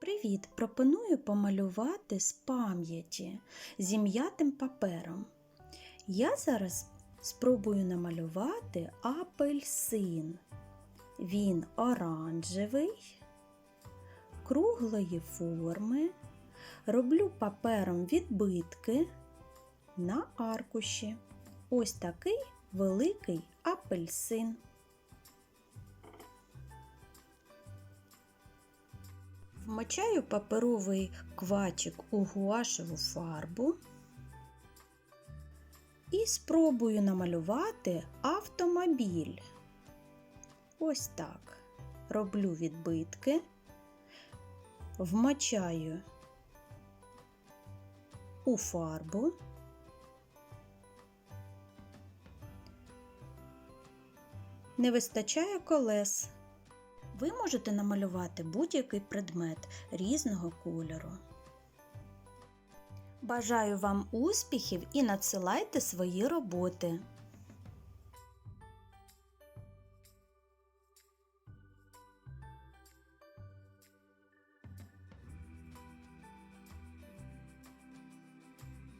Привіт! Пропоную помалювати з пам'яті зім'ятим папером. Я зараз спробую намалювати апельсин. Він оранжевий, круглої форми. Роблю папером відбитки на аркуші. Ось такий великий апельсин. Вмочаю паперовий квачик у гуашеву фарбу і спробую намалювати автомобіль. Ось так. Роблю відбитки, вмочаю у фарбу. Не вистачає колес. Ви можете намалювати будь-який предмет різного кольору. Бажаю вам успіхів і надсилайте свої роботи.